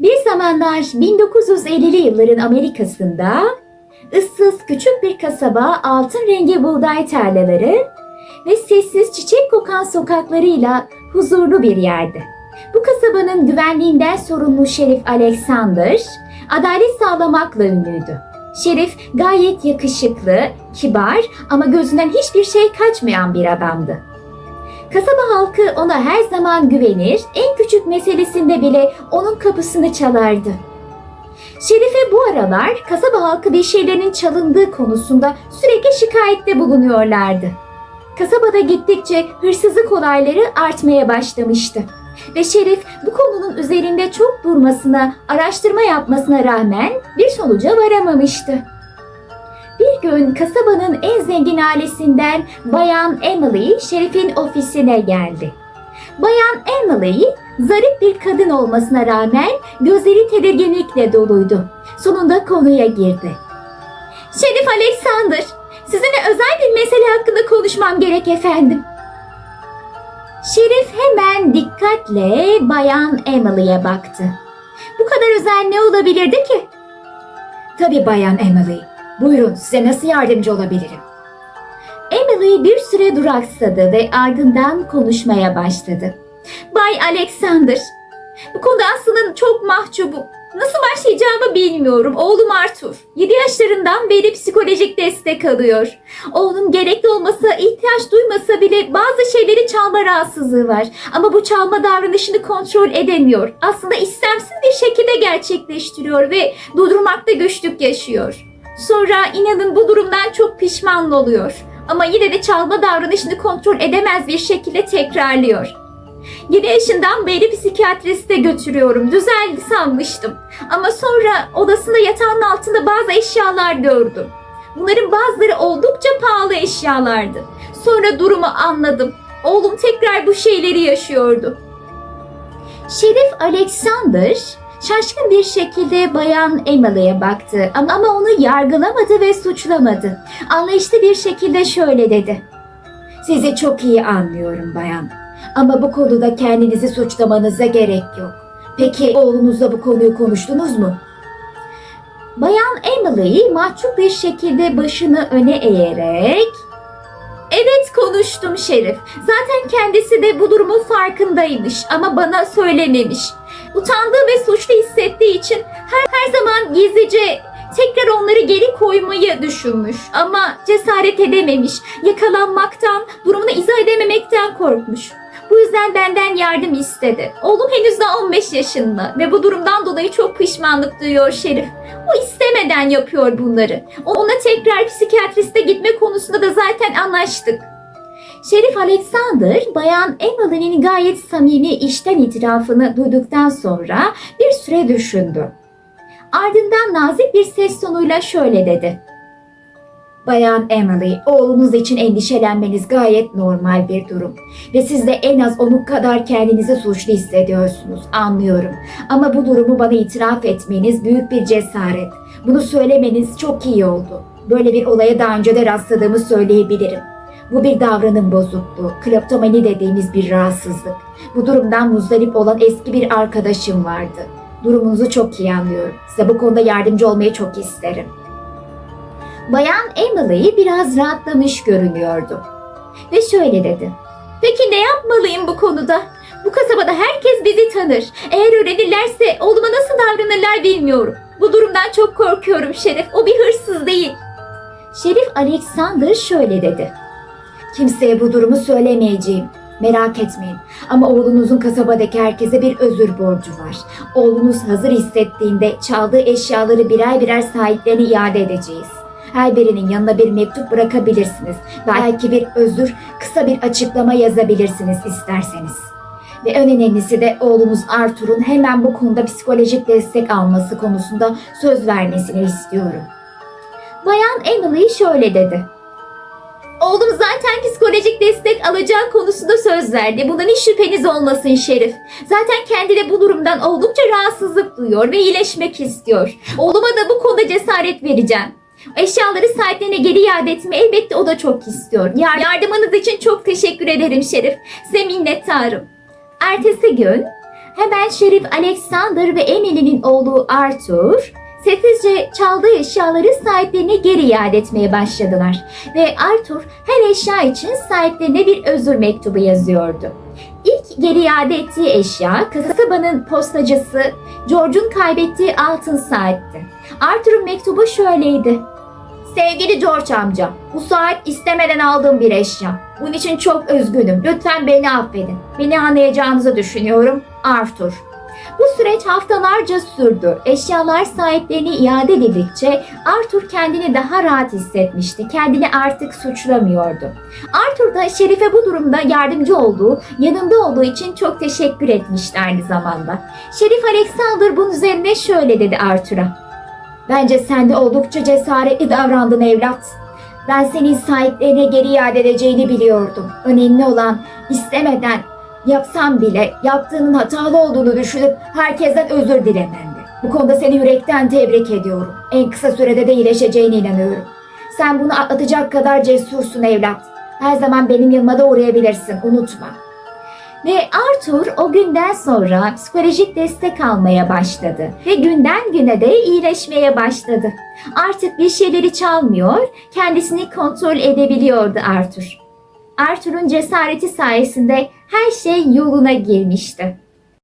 Bir zamanlar 1950'li yılların Amerika'sında ıssız küçük bir kasaba altın rengi buğday tarlaları ve sessiz çiçek kokan sokaklarıyla huzurlu bir yerdi. Bu kasabanın güvenliğinden sorumlu Şerif Alexander, adalet sağlamakla ünlüydü. Şerif gayet yakışıklı, kibar ama gözünden hiçbir şey kaçmayan bir adamdı. Kasaba halkı ona her zaman güvenir, en küçük meselesinde bile onun kapısını çalardı. Şerife bu aralar kasaba halkı bir şeylerin çalındığı konusunda sürekli şikayette bulunuyorlardı. Kasabada gittikçe hırsızlık olayları artmaya başlamıştı. Ve Şerif bu konunun üzerinde çok durmasına, araştırma yapmasına rağmen bir sonuca varamamıştı. Bir gün kasabanın en zengin ailesinden Bayan Emily Şerif'in ofisine geldi. Bayan Emily zarif bir kadın olmasına rağmen gözleri tedirginlikle doluydu. Sonunda konuya girdi. Şerif Alexander, sizinle özel bir mesele hakkında konuşmam gerek efendim. Şerif hemen dikkatle Bayan Emily'e baktı. Bu kadar özel ne olabilirdi ki? Tabii Bayan Emily. Buyurun size nasıl yardımcı olabilirim? Emily bir süre duraksadı ve ardından konuşmaya başladı. Bay Alexander, bu konuda aslında çok mahcubum. Nasıl başlayacağımı bilmiyorum. Oğlum Arthur, 7 yaşlarından beri psikolojik destek alıyor. Oğlum gerekli olmasa, ihtiyaç duymasa bile bazı şeyleri çalma rahatsızlığı var. Ama bu çalma davranışını kontrol edemiyor. Aslında istemsiz bir şekilde gerçekleştiriyor ve durdurmakta güçlük yaşıyor. Sonra inanın bu durumdan çok pişman oluyor. Ama yine de çalma davranışını kontrol edemez bir şekilde tekrarlıyor. 7 yaşından beri psikiyatriste götürüyorum. Düzeldi sanmıştım. Ama sonra odasında yatağın altında bazı eşyalar gördüm. Bunların bazıları oldukça pahalı eşyalardı. Sonra durumu anladım. Oğlum tekrar bu şeyleri yaşıyordu. Şerif Alexander şaşkın bir şekilde Bayan Emily'e baktı ama, onu yargılamadı ve suçlamadı. Anlayışlı bir şekilde şöyle dedi. Sizi çok iyi anlıyorum bayan. Ama bu konuda kendinizi suçlamanıza gerek yok. Peki oğlunuzla bu konuyu konuştunuz mu? Bayan Emily mahcup bir şekilde başını öne eğerek Evet konuştum Şerif. Zaten kendisi de bu durumun farkındaymış ama bana söylememiş. Utandığı ve suçlu hissettiği için her, her zaman gizlice tekrar onları geri koymayı düşünmüş ama cesaret edememiş. Yakalanmaktan, durumunu izah edememekten korkmuş. Bu yüzden benden yardım istedi. Oğlum henüz daha 15 yaşında ve bu durumdan dolayı çok pişmanlık duyuyor Şerif. O istemeden yapıyor bunları. Ona tekrar psikiyatriste gitme konusunda da zaten anlaştık. Şerif Alexander, Bayan Emily'nin gayet samimi işten itirafını duyduktan sonra bir süre düşündü. Ardından nazik bir ses tonuyla şöyle dedi. Bayan Emily, oğlunuz için endişelenmeniz gayet normal bir durum. Ve siz de en az onun kadar kendinizi suçlu hissediyorsunuz, anlıyorum. Ama bu durumu bana itiraf etmeniz büyük bir cesaret. Bunu söylemeniz çok iyi oldu. Böyle bir olaya daha önce de rastladığımı söyleyebilirim. Bu bir davranım bozukluğu, kleptomani dediğimiz bir rahatsızlık. Bu durumdan muzdarip olan eski bir arkadaşım vardı. Durumunuzu çok iyi anlıyorum. Size bu konuda yardımcı olmayı çok isterim. Bayan Emily biraz rahatlamış görünüyordu. Ve şöyle dedi. Peki ne yapmalıyım bu konuda? Bu kasabada herkes bizi tanır. Eğer öğrenirlerse oğluma nasıl davranırlar bilmiyorum. Bu durumdan çok korkuyorum Şerif. O bir hırsız değil. Şerif Alexander şöyle dedi. Kimseye bu durumu söylemeyeceğim. Merak etmeyin. Ama oğlunuzun kasabadaki herkese bir özür borcu var. Oğlunuz hazır hissettiğinde çaldığı eşyaları birer birer sahiplerine iade edeceğiz. Her birinin yanına bir mektup bırakabilirsiniz. Belki bir özür, kısa bir açıklama yazabilirsiniz isterseniz. Ve en önemlisi de oğlunuz Arthur'un hemen bu konuda psikolojik destek alması konusunda söz vermesini istiyorum. Bayan Emily şöyle dedi. Oğlum zaten psikolojik destek alacağı konusunda söz verdi. Bundan hiç şüpheniz olmasın Şerif. Zaten kendi de bu durumdan oldukça rahatsızlık duyuyor ve iyileşmek istiyor. Oğluma da bu konuda cesaret vereceğim. Eşyaları sahiplerine geri iade etmeyi elbette o da çok istiyor. Yar- Yardımınız için çok teşekkür ederim Şerif. Size minnettarım. Ertesi gün Hemen Şerif Alexander ve Emily'nin oğlu Arthur sessizce çaldığı eşyaları sahiplerine geri iade etmeye başladılar. Ve Arthur her eşya için sahiplerine bir özür mektubu yazıyordu. İlk geri iade ettiği eşya kasabanın postacısı George'un kaybettiği altın saatti. Arthur'un mektubu şöyleydi. Sevgili George amca, bu saat istemeden aldığım bir eşya. Bunun için çok üzgünüm. Lütfen beni affedin. Beni anlayacağınızı düşünüyorum. Arthur. Bu süreç haftalarca sürdü. Eşyalar sahiplerine iade edildikçe Arthur kendini daha rahat hissetmişti. Kendini artık suçlamıyordu. Arthur da Şerif'e bu durumda yardımcı olduğu, yanında olduğu için çok teşekkür etmişti aynı zamanda. Şerif Alexander bunun üzerine şöyle dedi Arthur'a. Bence sen de oldukça cesaretli davrandın evlat. Ben senin sahiplerine geri iade edeceğini biliyordum. Önemli olan istemeden yapsam bile yaptığının hatalı olduğunu düşünüp herkesten özür dilemendi. Bu konuda seni yürekten tebrik ediyorum. En kısa sürede de iyileşeceğine inanıyorum. Sen bunu atlatacak kadar cesursun evlat. Her zaman benim yanıma da uğrayabilirsin, unutma. Ve Arthur o günden sonra psikolojik destek almaya başladı ve günden güne de iyileşmeye başladı. Artık bir şeyleri çalmıyor, kendisini kontrol edebiliyordu Arthur. Arthur'un cesareti sayesinde her şey yoluna girmişti.